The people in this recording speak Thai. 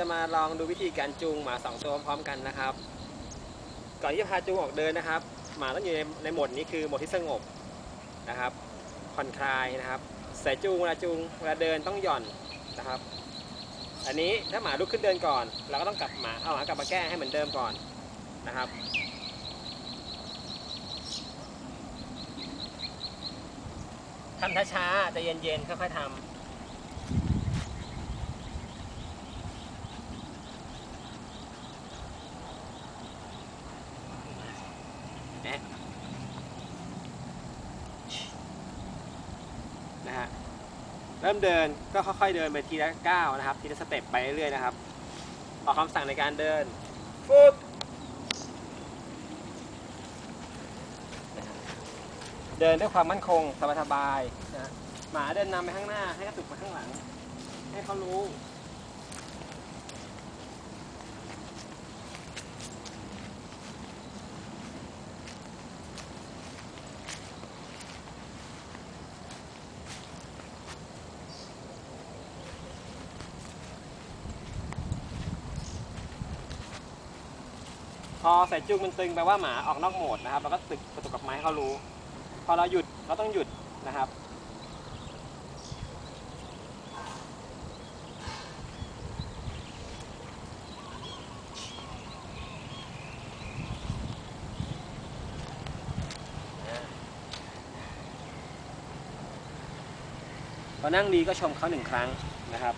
จะมาลองดูวิธีการจูงหมาสองตัวพร้อมกันนะครับ ก่อนที่จะพาจูงออกเดินนะครับ หมาต้องอยู่ในในโหมดนี้คือโหมดที่สงบนะครับ ผ่อนคลายนะครับสายจูงเวลาจูงเวลาเดินต้องหย่อนนะครับ อันนี้ถ้าหมาลุกขึ้นเดินก่อน เราก็ต้องกลับหมาเอาหมากลับมาแก้ให้เหมือนเดิมก่อนนะครับ ทำช้าๆใจเย็นๆค่อยๆทำ นะนะฮะเริ่มเดินก็ค่อยๆเดินไปทีละก้าวนะครับ ทีละสเต็ปไปเรื่อยๆนะครับออกคำสั่งในการเดินฟุบเดินด้วยความมั่นคงสบายๆนะหมาเดินนำไปข้างหน้าให้กระตุกไปข้างหลัง ให้เขารู้ พอใส่จุกมันตึงแปลว่าหมาออกนอกโหมดนะครับเราก็ตึกกระตุกกับไม้ให้เขารู้ พอเราหยุดเราต้องหยุดนะครับ พอนั่งดีก็ชมเขาหนึ่งครั้งนะครับ